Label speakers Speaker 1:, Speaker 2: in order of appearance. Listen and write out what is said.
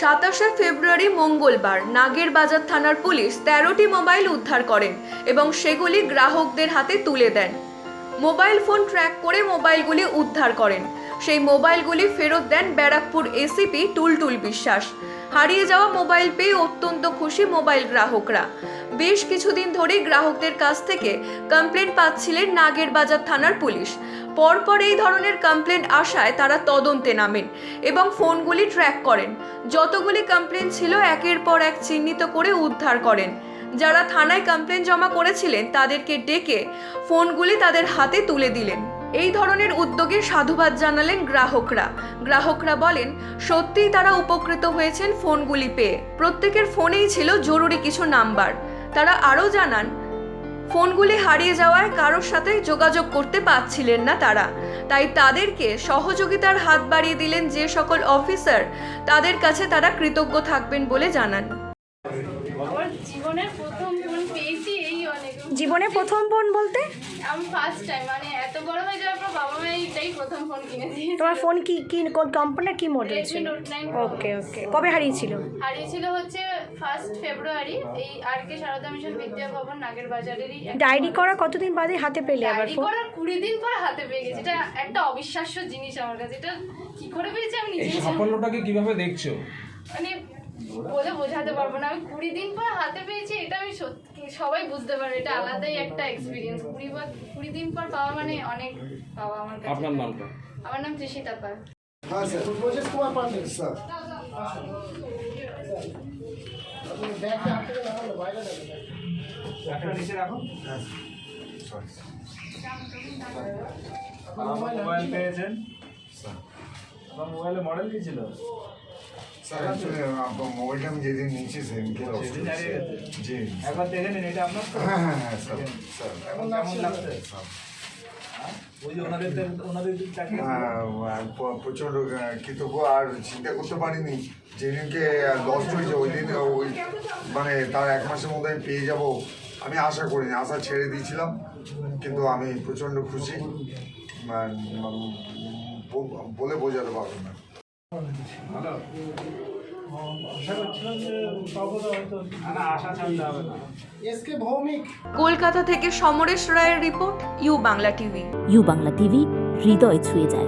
Speaker 1: সাতাশে ফেব্রুয়ারি মঙ্গলবার নাগের বাজার থানার পুলিশ তেরোটি মোবাইল উদ্ধার করেন এবং সেগুলি গ্রাহকদের হাতে তুলে দেন। মোবাইল ফোন ট্র্যাক করে মোবাইলগুলি উদ্ধার করেন। সেই মোবাইলগুলি ফেরত দেন ব্যারাকপুর এসিপি টুলটুল বিশ্বাস। হারিয়ে যাওয়া মোবাইল পেয়ে অত্যন্ত খুশি মোবাইল গ্রাহকরা। বেশ কিছুদিন ধরেই গ্রাহকদের কাছ থেকে কমপ্লেন পাচ্ছিলেন নাগের বাজার থানার পুলিশ। পরপর এই ধরনের কমপ্লেন আসায় তারা তদন্তে নামেন এবং ফোনগুলি ট্র্যাক করেন। যতগুলি কমপ্লেন ছিল একের পর এক চিহ্নিত করে উদ্ধার করেন। যারা থানায় কমপ্লেন জমা করেছিলেন তাদেরকে ডেকে ফোনগুলি তাদের হাতে তুলে দিলেন। এই ধরনের উদ্যোগে সাধুবাদ জানালেন গ্রাহকরা। গ্রাহকরা বলেন, সত্যিই তারা উপকৃত হয়েছেন ফোনগুলি পেয়ে। প্রত্যেকের ফোনেই ছিল জরুরি কিছু নাম্বার। তারা আরও জানান ফোনগুলি হারিয়ে যাওয়ায় কারোর সাথে যোগাযোগ করতে পারছিলেন না তারা। তাই তাদেরকে সহযোগিতার হাত বাড়িয়ে দিলেন যে সকল অফিসার তাদের কাছে তারা কৃতজ্ঞ থাকবেন বলে জানান।
Speaker 2: জীবনের প্রথম ফোন পেয়েছি এই অনেক।
Speaker 3: জীবনে প্রথম ফোন বলতে?
Speaker 2: আমি ফার্স্ট টাইম মানে এত বড় হয়ে যাওয়ার পর বাবা মা এইটাই প্রথম ফোন কিনে
Speaker 3: তোমার ফোন কি কি কোম্পানির কি মডেল ছিল?
Speaker 2: নাইন
Speaker 3: ওকে ওকে কবে হারিয়েছিল?
Speaker 2: হারিয়েছিল হচ্ছে ফার্স্ট ফেব্রুয়ারি এই আর কে সারদা মিশন বিদ্যা ভবন নাগের বাজারেরই একটা
Speaker 3: ডায়েরি করা কতদিন বাদে হাতে পেলে আবার
Speaker 2: ডায়েরি
Speaker 3: ফোন
Speaker 2: করার কুড়ি দিন পর হাতে পেয়ে গেছে। এটা একটা অবিশ্বাস্য জিনিস আমার কাছে। এটা কি করে পেয়েছি আমি
Speaker 4: এই
Speaker 2: নিজেই জানি না।
Speaker 4: সাফল্যটাকে কীভাবে দেখছ?
Speaker 2: মানে বলে বোঝাতে পারব না। আমি কুড়ি দিন পর হাতে পেয়েছি এটা আমি সত্যি সবাই বুঝতে পারে এটা আলাদাই একটা এক্সপিরিয়েন্স কুড়ি বার কুড়ি দিন পর পাওয়া মানে অনেক পাওয়া আমার কাছে।
Speaker 4: আপনার নামটা?
Speaker 2: আমার নাম তৃষিতা পাল।
Speaker 5: হ্যাঁ স্যার প্রজেক্ট কুমার পান্ডে স্যার আপনি ব্যাগটা হাত থেকে বাইরে রাখুন। হ্যাঁ সরি
Speaker 6: মোবাইল পেয়েছেন? মোবাইলে মডেল কি ছিল?
Speaker 5: মোবাইলটা আমি যেদিন নিয়েছি সেদিনকে লস
Speaker 6: সেদিন হারিয়ে গেছে?
Speaker 5: জি
Speaker 6: একবার দেখে নিন এটা আপনার
Speaker 5: হ্যাঁ হ্যাঁ হ্যাঁ স্যার স্যার।
Speaker 6: এখন কেমন লাগছে?
Speaker 5: স্যার।
Speaker 6: ওই যে ওনাদের দিক- ওনাদের দিক তাকিয়ে
Speaker 5: প- প্রচণ্ড আহ, কৃতজ্ঞ। আর চিন্তা করতে পারিনি যেদিনকে লস্ট হয়েছে ওই দিন ওই মানে তার এক মাসের মধ্যে আমি পেয়ে যাব। আমি আশা করিনি আশা ছেড়ে দিয়েছিলাম কিন্তু আমি প্রচণ্ড খুশি। মানে, বলে বোঝাতে পারব না।
Speaker 1: কলকাতা থেকে সমরেশ রায়ের report U Bangla TV.
Speaker 7: U Bangla TV হৃদয় ছুঁয়ে যায়।